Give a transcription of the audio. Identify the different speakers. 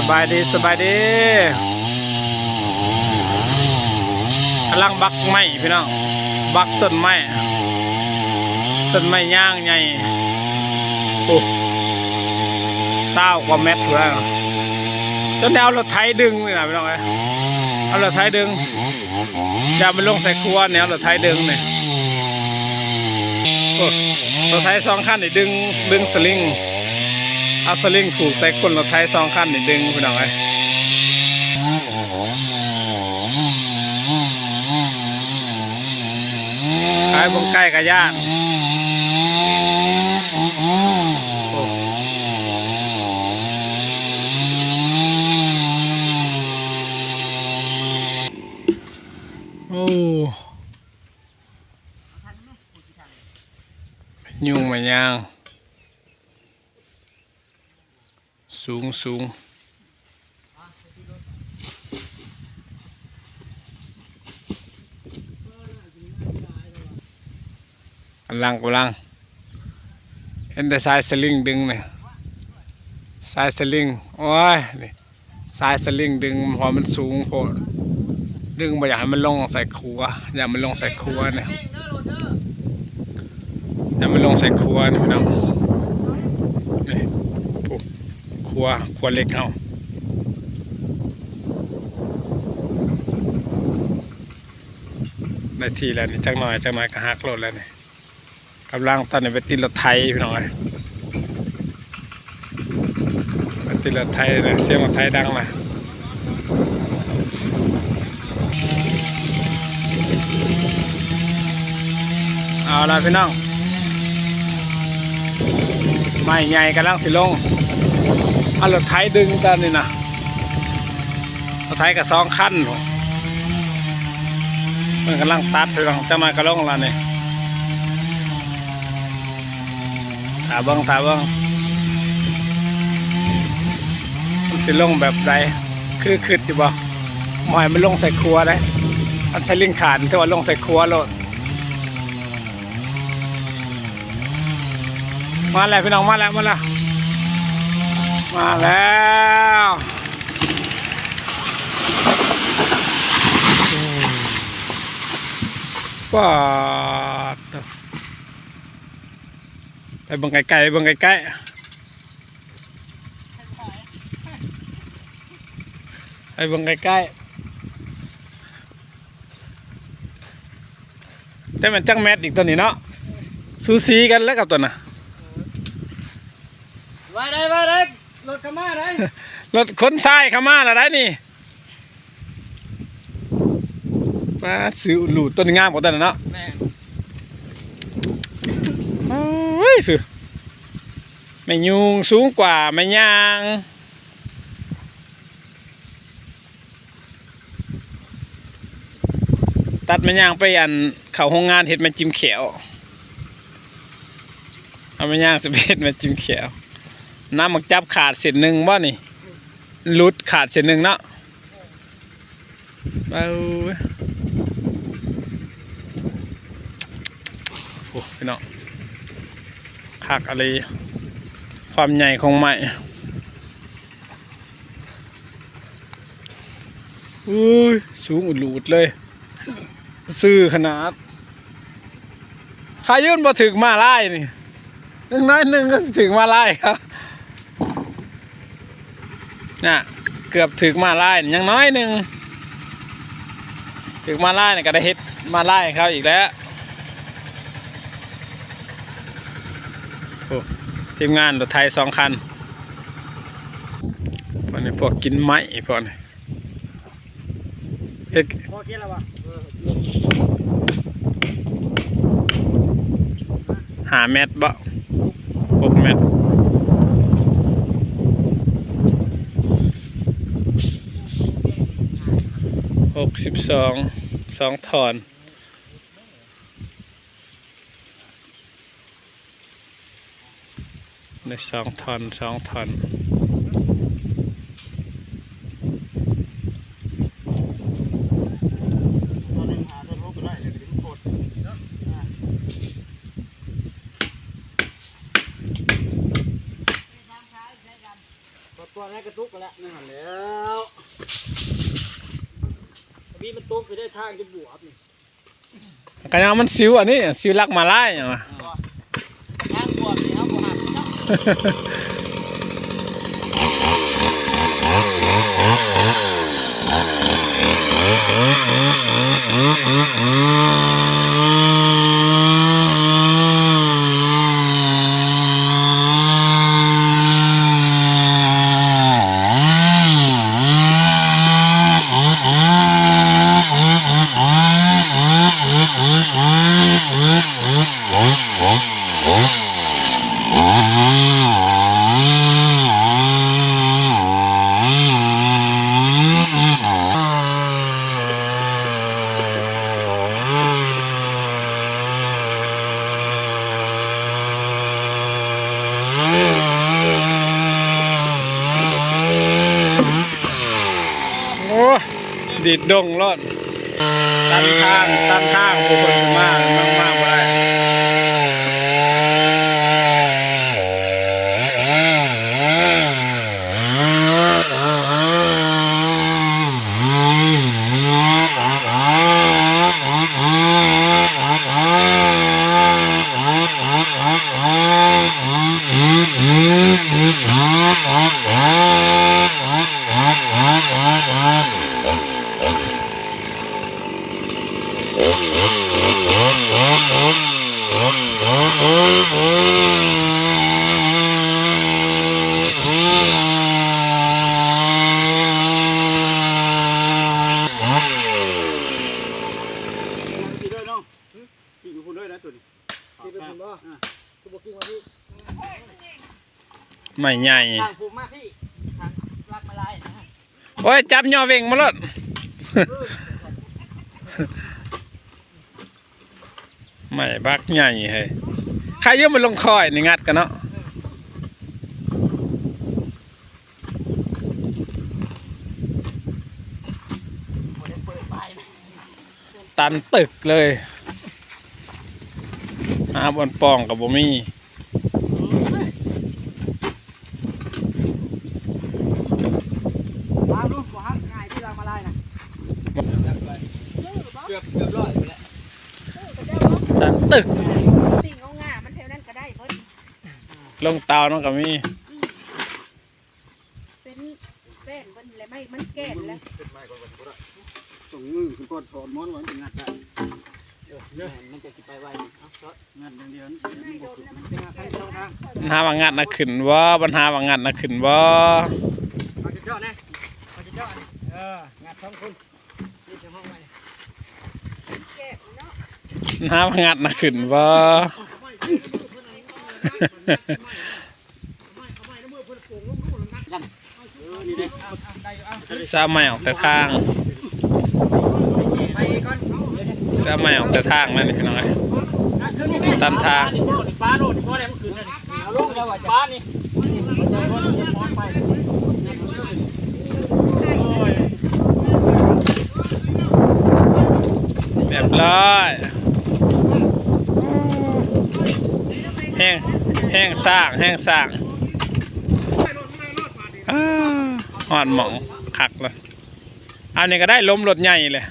Speaker 1: สบายดีสบายดีกำลังบักไม้พี่น้อง บักต้นไม้ต้นไม้ย่างใหญ่โอ้เศร้ากว่าเม็ดแล้วจนได้เอารถไถดึงนี่นะพี่น้องเอ้เอารถไถดึงอย่ามันลงใส่ครัวเนี่ยเอารถไถดึงเนี่ยโอ้รถไถสองคันเนี่ดึงดึงสลิง อาสลิงผูกใส่ก้นรถไถสองคันนี่ดึงพี่น้องเอ้ขายบงใกล้กับย่านโอ้โอ้ยุ่งมายาง สูงสูงกำลังกำลังเห็นแต่สายสลิงดึงเนี่ยสายสลิงโอ้ยนี่สายสลิงดึงพอมันสูงโพดดึงไม่อยากให้มันลงใส่ครัว อย่ามันลงใส่ครัวเนี่ยอย่ามันลงใส่ครัวนี่พี่น้องนี่ปุ๊บัวครัวเล็กเอาได้ทีแล้วนี่จักหน่อยจักหน่อยก็หักรถแล้วนี่กำลังตอนนี้ไปติดรถไทยพี่น้อยไปติดรถไทยเลยเสียงรถไทยดังมาเอาละพี่น้องไม่ใหญ่กำลังสิลง เอารถไถดึงตอนนี้นะรถไถกับสองขั้นมันกำลังตัดไปลองจะมากระลงแล้วนี่ถาบิ้งถาบิ้งมันสิลงแบบใดคือคืดอยู่บ่หมอยมันลงใส่ครัวได้มันใส่ลิงขานที่ว่าลงใส่ครัวโลดมาแล้วพี่น้องมาแล้วมาแล้ว มาแล้วว้าดไปเบังไกลๆไปเบังไกลๆไปเบังไกลๆแต่มันจังแมทอีกตัวนี้เนาะสูสีกันแล้วกับตัวน่ะ
Speaker 2: มาได้มาได้ รถขมาได้
Speaker 1: รถขนทรายเข้ามาแล้วได้นี่มาซื้อหลูดต้นงามกว่าต้นนะเนาะ
Speaker 2: แม่
Speaker 1: โอ้ยคือไม่ยุงสูงกว่าไม่ยางตัดไม่ยางไปอันเข้าโรงงานเห็ดมาจิ้มเขียว เอาไม่ยางสเปดมาจิ้มเขียว น้ำหมักจับขาดเส้นหนึ่งบ่นี่ลุดขาดเส้นหนึ่งเนาะเอาเว้ยโอ้พี่น้องคักอะไร ความใหญ่ของไม้อุ้ยสูงอุดหลูดเลย ซื่อขนาดขายื่นมาถึงมาไล่นี่นึงน้อยหนึ่งก็ถึงมาไล่ครับ น่ะเกือบถึงมาไล่ยังน้อยหนึ่งถึงมาไล่เนี่ยก็ได้เฮ็ดมาไล่เขาอีกแล้วทีมงานรถไทยสองคันพวกนี้พวกกินไม้พวกนี้เฮ็ดหาเม็ดบ่หกเม็ดหก สิบสองสองถอนในสองถอนสองถอน
Speaker 2: ตอนนึงหาต้นโพก็ได้เดี๋ยวถึงโคตร
Speaker 1: พ
Speaker 2: กดตัวแรกกระตุกกันแล้วนั่นแล้ว บีมันตุ้มไปได้ทางจะบวบนี่
Speaker 1: กันยังมันซิวอันนี้ซิวลักมาไล่อย่างวะ
Speaker 2: ทางบวบนี่ครับบวบเนาะ
Speaker 1: โอ้ ดิดดงรอดตันทางตันทางผู้คนมากมากมากไป
Speaker 2: ไปพุ่นบ่ตัวบอกกิ้งมาพี่
Speaker 1: ไม่ใหญ่
Speaker 2: ทางภูมิมากพี่ทางรักมาลายนะ
Speaker 1: โอ้ยจับย่อเว่งมาลด ไม่บักใหญ่เฮ้ยใครเยอะมันลงคอยนี่งัดกันเนาะตันตึกเลยอาบนปองกับบ่มี
Speaker 2: มาดูบ่ฮักง่ายที่รักมาลายนะเกือบเกือบร้อยไปแล้ว
Speaker 1: ตันตึก
Speaker 3: สิ่งเอาง่ามันแถวนั้นก็ได้เพิ่น
Speaker 1: ลงเตาเนาะกับมี
Speaker 3: เป็นแป้นเพิ่นแหละไม่มันแก่นแล้ว
Speaker 2: ส่งมือคุณกดถอนม้อนไว้เป็นงัดได้เออมันจะสิไปไวเอาซองัดอย่างเดียวนี่
Speaker 3: ไม่โดนแล้วมัน
Speaker 2: เป็นงัดใครเจ้าทาง
Speaker 1: ปัญหาว่างัดนะขึ้นบ่ปัญหาว่างัดนะขึ้นบ่
Speaker 2: เอาจะเจาะนะเอาจะเจาะเอองัดสองคนนี่จะห้องไว้
Speaker 3: แก่เนาะ
Speaker 1: ปัญหาว่างัดนะขึ้นบ่า
Speaker 2: ได้อยู่เอา
Speaker 1: สาม่ออกแต่ทาง
Speaker 2: ไปก่อน
Speaker 1: สาม่ออกแต่ทางนั่นนี่น้อยตามทาง
Speaker 2: ปลาโดดตัวอะไรมันขึ้นเลยเอาล
Speaker 1: แห้งสร้างแห้งสร้างอ้าหอดหมองคักเลยอันนี้ก็ได้ล้มรถใหญ่เลย